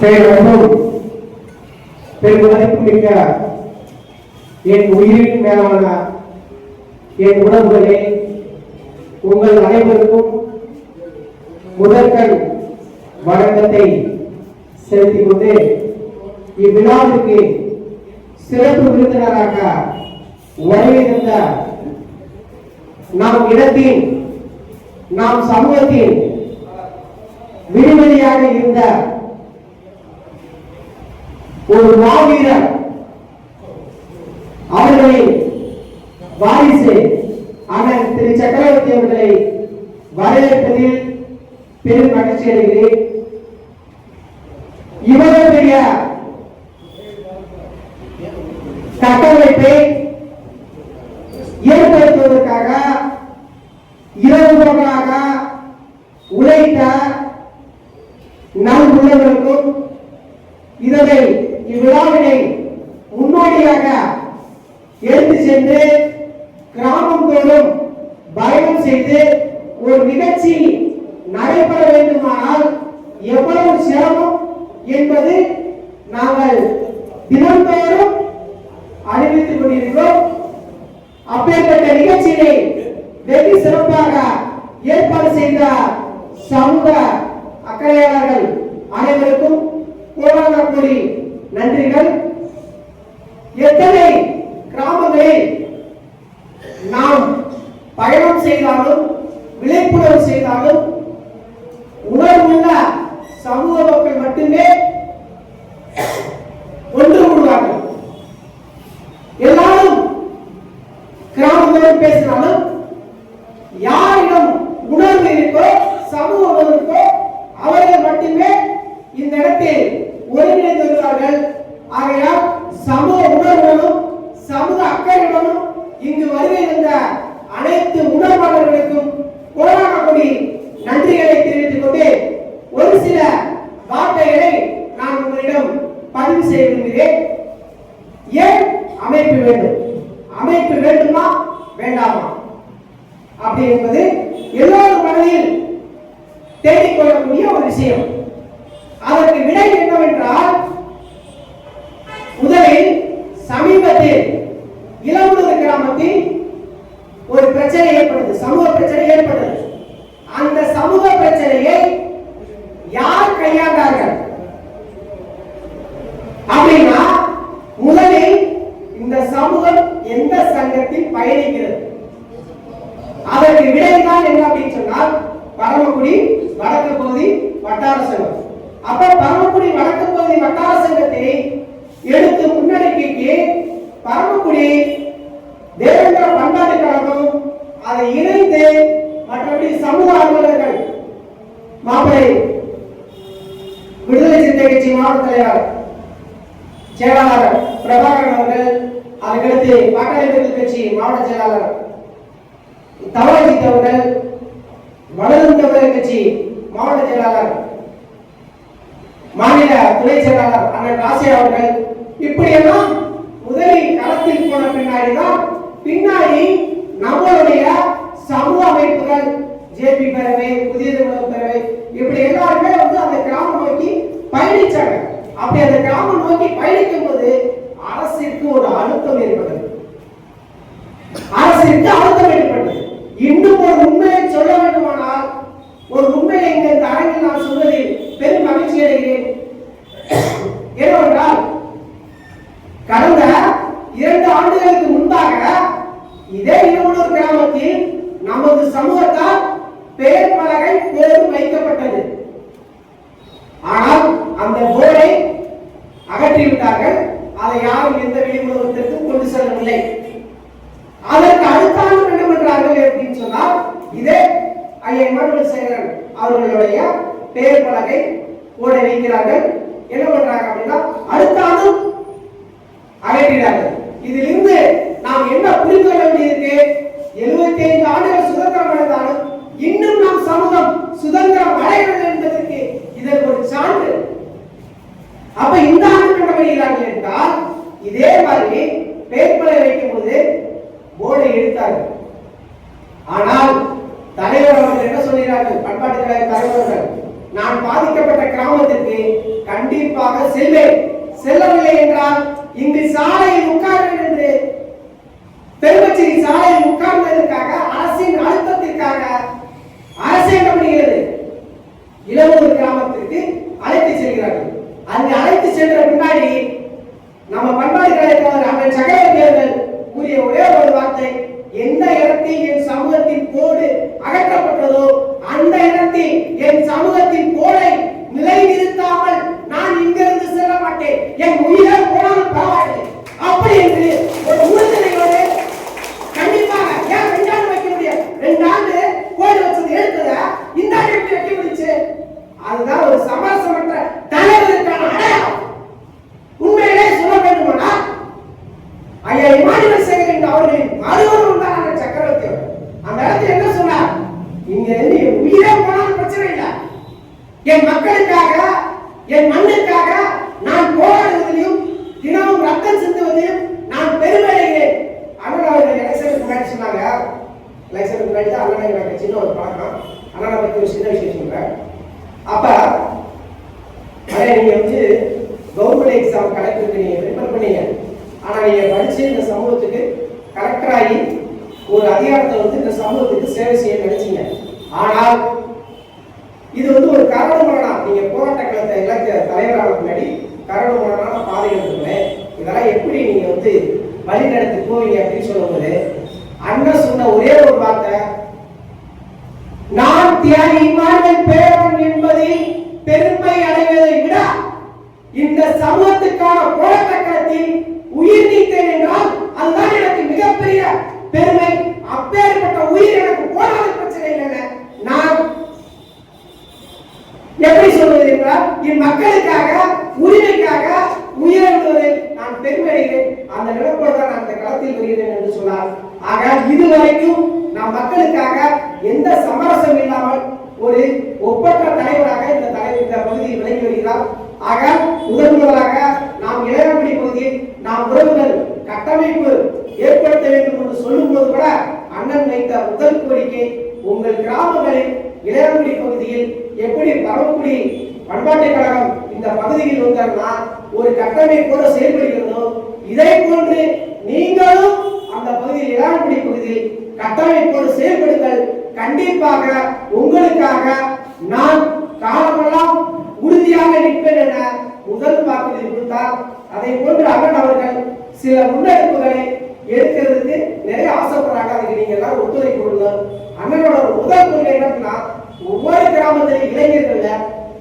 பேரன்பும் பெருமதிப்பு மிக்க என் உயிரின் மேலான என் உறவுகளே உங்கள் அனைவருக்கும் முதற்கண் வணக்கத்தை செலுத்திக் கொண்டு இவ்விழாவிற்கு சிறப்பு விருந்தினராக வருகின்ற நாம் இடத்தின் நாம் சமூகத்தின் விடுதலையாக இருந்த ஒரு மாவீரர் அவர்களின் வாரிசு அண்ணன் திரு சக்கரவர்த்தி அவர்களை வரவேற்பதில் பெரும் மகிழ்ச்சி அடைகிறேன். இவருடைய கட்டமைப்பை ஏற்படுத்துவதற்காக இரவு பகலாக உழைத்த நல் உள்ளவர்களுக்கும் இதனை எடுத்து சென்று கிராமம் தோறும் பயணம் செய்து ஒரு நிகழ்ச்சி நடைபெற வேண்டுமானால் எவ்வளவு சிரமம் என்பது நாங்கள் தினந்தோறும் அறிவித்துக் கொண்டிருக்கிறோம். அப்பேற்பட்ட நிகழ்ச்சியை வெகு சிறப்பாக ஏற்பாடு செய்த சமூக அக்கறையாளர்கள் அனைவருக்கும் கோடான கூறி நன்றிகள். எத்தனை கிராமங்களில் நாம் பயணம் செய்தாலும் விழிப்புணர்வு செய்தாலும் உணர்வுள்ள சமூக மக்கள் மட்டுமே ஒன்று கூடுவார்கள். எல்லாரும் கிராமத்தோடு பேசினாலும் யாரிடம் உணர்வு இருக்கோ சமூக உணர்வு இருக்கோ அவர்கள் மட்டுமே இந்த இடத்தில் ஒருங்கிணைந்து வருவார்கள். ஆகையால் சமூக உணர்வுகளும் சமூக அக்கறையுடனும் இங்கு வருகை தந்த அனைத்து உணர்வாளர்களுக்கும் கோடான கொடி நன்றிகளை தெரிவித்துக் கொண்டு ஒரு சில வார்த்தைகளை நான் உங்களிடம் பதிவு செய்ய விரும்புகிறேன் ஏன் அமைப்பு வேண்டும் அமைப்பு வேண்டுமா வேண்டாமா அப்படி என்பது எல்லோரும் மனதில் தேடிக்கொள்ளக்கூடிய ஒரு விஷயம் அதற்கு விடை என்னவென்றால் முதலில் சமீபத்தில் இளம்பூர் கிராமத்தில் ஒரு பிரச்சனை ஏற்பட்டது சமூக பிரச்சனை ஏற்பட்டது அந்த சமூக பிரச்சனையை யார் கையாண்டார்கள் அப்படின்னா முதலில் இந்த சமூகம் எந்த சங்கத்தில் பயணிக்கிறது? அதற்கு விடைதான் என்ன அப்படின்னு சொன்னால் பரமக்குடி வடக்கு பகுதி வட்டார சங்கம். அப்ப பரமக்குடி வடக்கு பகுதி வட்டார சங்கத்தை எடுத்து முன்னெடுக்கைக்கு பரமக்குடி தேவேந்திர பண்பாட்டு கழகம் அதை இணைந்து மற்றபடி சமூக அலுவலர்கள் மாப்பிளை விடுதலை சிந்தை கட்சி மாவட்ட தலைவர் செயலாளர் பிரபாகரன் அவர்கள் அதுக்கடுத்து பாட்டாளி கட்சி மாவட்ட செயலாளர் தவறாஜித் அவர்கள் வளரும் தமிழக கட்சி மாவட்ட செயலாளர் மாநில துணை செயலாளர் அண்ணன் ஆசியா அவர்கள் இப்படியெல்லாம் முதலில் களத்தில் போன பின்னாடி தான் பின்னாடி நம்மளுடைய சமூக அமைப்புகள் ஜேபி பேரவை புதிய தமிழக பேரவை இப்படி எல்லாருமே வந்து அந்த கிராமம் நோக்கி பயணிச்சாங்க. அப்படி அந்த கிராமம் நோக்கி பயணிக்கும் போது அரசிற்கு ஒரு அழுத்தம் ஏற்பட்டது. அரசிற்கு அழுத்தம் ஏற்பட்டது. இன்னும் ஒரு உண்மையை சொல்ல வேண்டுமானால் ஒரு உண்மையை இங்க இந்த அரங்கில் நான் சொல்வதில் பெரும் மகிழ்ச்சி அடைகிறேன். ஏனென்றால் கடந்த இரண்டு ஆண்டுகளுக்கு முன்பாக இதே இருவலூர் கிராமத்தில் நமது சமூகத்தால் பெயர் பலகை போர்டு வைக்கப்பட்டது. ஆனால் அந்த போரை அகற்றிவிட்டார்கள். அதை யாரும் எந்த வெளி உலகத்திற்கும் கொண்டு செல்லவில்லை. அதற்கு அடுத்த ஆண்டு என்ன பண்றார்கள் அப்படின்னு சொன்னால் இதே ஐயா இமானுவல் சேகரன் அவர்களுடைய பெயர் பலகை ஓட வைக்கிறார்கள். என்ன பண்றாங்க அப்படின்னா அடுத்த ஆண்டும் அகற்றினார்கள். இதிலிருந்து நாம் என்ன புரிந்து கொள்ள வேண்டியிருக்கு? எழுபத்தி ஐந்து ஆண்டுகள் சுதந்திரம் அடைந்தாலும் இன்னும் நாம் சமூகம் சுதந்திரம் அடையவில்லை என்பதற்கு இதற்கு ஒரு சான்று அப்ப இந்த ஆண்டு என்ன பண்ணுகிறார்கள் என்றால் இதே மாதிரி பேப்பரை வைக்கும் போது போர்டை எடுத்தார்கள் ஆனால் தலைவர் அவர்கள் என்ன சொல்கிறார்கள் பண்பாட்டு கழக தலைவர்கள் நான் பாதிக்கப்பட்ட கிராமத்திற்கு கண்டிப்பாக செல்வேன் செல்லவில்லை என்றால் இங்கு சாலையில் உட்கார்வேன் என்று பெருமச்சேரி சாலையில் உட்கார்ந்ததற்காக அரசின் அழுத்தத்திற்காக அரசு என்ன பண்ணுகிறது? இளவூர் கிராமத்திற்கு அழைத்து செல்கிறார்கள். அங்கு அழைத்து சென்ற பின்னாடி நம்ம பண்பாடு கலைத்தவர் அண்ணன் சக்கரவர்த்தி அவர்கள் கூறிய ஒரே ஒரு வார்த்தை எந்த இடத்தில் என் சமூகத்தின் கோடு அகற்றப்பட்டதோ அந்த இடத்தில் என் சமூகத்தின் கோடை நிலைநிறுத்தாமல் நான் இங்கிருந்து செல்ல மாட்டேன் என் உயிரை போனாலும் பரவாயில்லை அப்படி என்று ஒரு உறுதியோடு கண்டிப்பாக ஏன் ரெண்டு ஆண்டு வைக்க முடியாது ரெண்டு ஆண்டு கோடி வச்சது எடுத்தத இந்த ஆண்டு எப்படி வைக்க முடிச்சு அதுதான் ஒரு சமரசமற்ற தலைவருக்கான அடையாளம் உண்மையிலே சொல்ல வேண்டுமானால் ஐயா இமானுவேல் சேகரன் அவர்களின் மறுவரும் தான் அந்த சக்கரவர்த்தி அவர். அந்த இடத்துல என்ன சொன்னார் இங்க இருந்து என் உயிரே போனாலும் பிரச்சனை இல்லை என் மக்களுக்காக என் மண்ணுக்காக நான் போராடுவதிலும் தினமும் ரத்தம் சிந்துவதையும் நான் பெருமை அண்ணன் அவர்கள் எலெக்ஷனுக்கு முன்னாடி சொன்னாங்க. எலெக்ஷனுக்கு முன்னாடி தான் அண்ணன் எனக்கு சின்ன ஒரு பழக்கம். அண்ணனை பத்தி ஒரு சின்ன விஷயம் சொல்றேன். அப்ப அதே நீங்க வந்து கவர்மெண்ட் எக்ஸாம் கலெக்டருக்கு நீங்க ப்ரிப்பேர் பண்ணீங்க. ஆனா நீங்க படிச்சு இந்த சமூகத்துக்கு கலெக்டர் ஆகி ஒரு அதிகாரத்தை வந்து இந்த சமூகத்துக்கு சேவை செய்ய நினைச்சீங்க. ஆனால் இது வந்து ஒரு கரடு நீங்க போராட்ட களத்தை இலக்க தலைவரான முன்னாடி கரடு முரணான பாதைகள் இதெல்லாம் எப்படி நீங்க வந்து வழி நடத்தி போவீங்க அப்படின்னு சொல்லும்போது அண்ணன் சொன்ன ஒரே ஒரு வார்த்தை நான் தியாகி இமானுவேல் பேரன் என்பதை பெருமை அடைவதை விட இந்த சமூகத்துக்கான போராட்ட களத்தில் உயிர் நீத்தேன் என்றால் அதுதான் எனக்கு மிகப்பெரிய பெருமை. அப்பேற்பட்ட உயிர் எனக்கு போராத பிரச்சனை இல்லை நான் எப்படி சொல்வது என்றால் என் மக்களுக்காக உரிமைக்காக உயிரை விடுவதில் நான் பெருமையடைகிறேன் அந்த நிலப்போடு தான் நான் இந்த களத்தில் வருகிறேன் என்று சொன்னார் ஆக இதுவரைக்கும் நாம் மக்களுக்காக எந்த சமரசம் இல்லாமல் ஒரு ஒப்பற்ற தலைவராக இந்த தலைவர் இந்த பகுதியில் விளங்கி வருகிறார் ஆக முதன் முதலாக நாம் இளையங்குடி பகுதியில் நாம் உறவுகள் கட்டமைப்பு ஏற்படுத்த வேண்டும் என்று சொல்லும்போது கூட அண்ணன் வைத்த முதல் கோரிக்கை உங்கள் கிராமங்களில் இளையங்குடி பகுதியில் எப்படி பரமக்குடி பண்பாட்டு கழகம் இந்த பகுதியில் வந்தார்னா ஒரு கட்டமைப்போடு செயல்படுகிறதோ இதை போன்று நீங்களும் அந்த பகுதியில் இளையங்குடி பகுதியில் கட்டமைப்போடு செயல்படுங்கள். கண்டிப்பாக உங்களுக்காக நான் காலமெல்லாம் உறுதியாக நிற்பேன் என முதல் வாக்குறுதி கொடுத்தார். அதை போன்று அண்ணன் அவர்கள் சில முன்னெடுப்புகளை எடுக்கிறதுக்கு நிறைய ஆசைப்படுறாங்க. அதுக்கு நீங்க எல்லாம் ஒத்துழைப்பு கொடுங்க. அண்ணனோட முதல் கொள்கை என்னன்னா ஒவ்வொரு கிராமத்திலும் இளைஞர்கள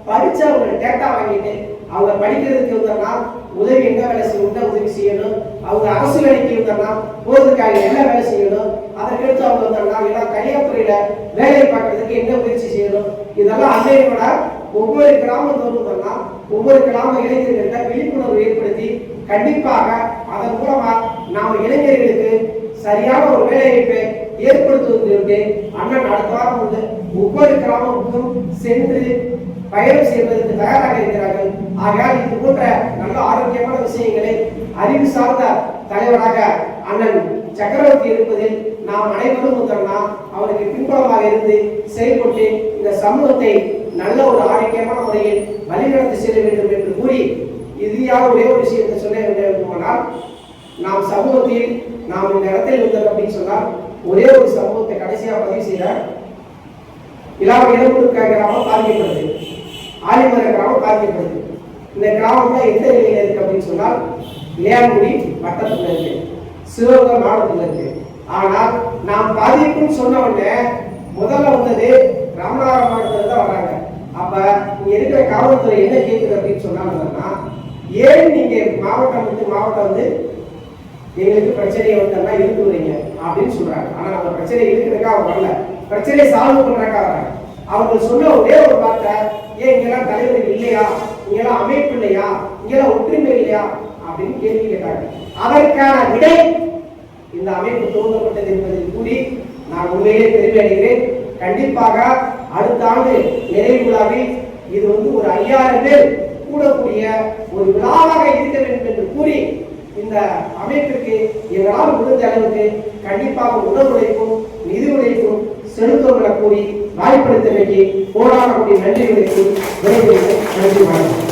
படிச்சவங்க டேட்டா வாங்கிட்டு அவங்க படிக்கிறதுக்கு வந்தோம்னா உதவி எங்க வேலை செய்யணும் உதவி செய்யணும் அவங்க அரசு வேலைக்கு இருந்தோம்னா போறதுக்காக என்ன வேலை செய்யணும் அதற்கடுத்து அவங்க வந்தோம்னா எல்லாம் தனியார் வேலை பார்க்கறதுக்கு என்ன முயற்சி செய்யணும் இதெல்லாம் அன்னையோட ஒவ்வொரு கிராமத்தோறும் வந்தோம்னா ஒவ்வொரு கிராம இளைஞர்கள்ட்ட விழிப்புணர்வு ஏற்படுத்தி கண்டிப்பாக அதன் மூலமா நாம் இளைஞர்களுக்கு சரியான ஒரு வேலைவாய்ப்பை ஏற்படுத்துவதற்கு அண்ணன் அடுத்த வாரம் வந்து ஒவ்வொரு கிராமத்துக்கும் சென்று பயணம் செய்வதற்கு தயாராக இருக்கிறார்கள். ஆகையால் இது போன்ற நல்ல ஆரோக்கியமான விஷயங்களை அறிவு சார்ந்த தலைவராக அண்ணன் சக்கரவர்த்தி இருப்பதில் நாம் அனைவரும் முதல்னா அவருக்கு பின்புலமாக இருந்து செயல்பட்டு இந்த சமூகத்தை நல்ல ஒரு ஆரோக்கியமான முறையில் வழிநடத்தி செல்ல வேண்டும் என்று கூறி இறுதியாக ஒரே ஒரு விஷயத்தை சொல்ல வேண்டுமானால் நாம் சமூகத்தில் நாம் இந்த இடத்தில் இருந்தோம் அப்படின்னு சொன்னால் ஒரே ஒரு சமூகத்தை கடைசியாக பதிவு செய்கிறார் இலாவ இடம்பூர் கிராமம் பாதிக்கப்படுது ஆலிமர கிராமம் பாதிக்கப்படுது இந்த கிராமம் தான் எந்த நிலையில இருக்கு அப்படின்னு சொன்னால் இளையாங்குடி வட்டத்துல இருக்கு. சிவகங்கை மாவட்டத்துல இருக்கு. ஆனால் நாம் பாதிப்புன்னு சொன்ன உடனே முதல்ல வந்தது ராமநாதபுரம் மாவட்டத்துல தான் வராங்க. அப்ப இங்க இருக்கிற காவல்துறை என்ன கேட்குது அப்படின்னு சொன்னாங்கன்னா ஏன் நீங்க மாவட்டம் வந்து மாவட்டம் வந்து எங்களுக்கு பிரச்சனையை வந்தா இழுத்து வரீங்க அப்படின்னு சொல்றாங்க. ஆனா அந்த பிரச்சனை இழுக்கிறதுக்காக அவங்க வரல. பிரச்சனையை சால்வ் பண்றதுக்காக வராங்க அவங்க சொன்ன ஒரே ஒரு வார்த்தை ஏன் இங்கெல்லாம் தலைவர் இல்லையா? இங்கெல்லாம் அமைப்பு இல்லையா? இங்கெல்லாம் ஒற்றுமை இல்லையா? அப்படின்னு கேள்வி கேட்டாங்க. அதற்கான விடை இந்த அமைப்பு துவங்கப்பட்டது என்பதில் கூறி நான் உண்மையிலே பெருமை அடைகிறேன். கண்டிப்பாக அடுத்த ஆண்டு நிறைவு விழாவில் இது வந்து ஒரு ஐயாயிரம் பேர் கூடக்கூடிய ஒரு விழாவாக இருக்க வேண்டும் என்று கூறி இந்த அமைப்பிற்கு எங்களால் முடிந்த அளவுக்கு கண்டிப்பாக உடல் உழைப்பும் நிதி உழைப்பும் செலுத்தும் என கூறி வாய்ப்பளித்தமைக்கு கோடான நன்றிகளுக்கு விரைவில் நன்றி வணக்கம்.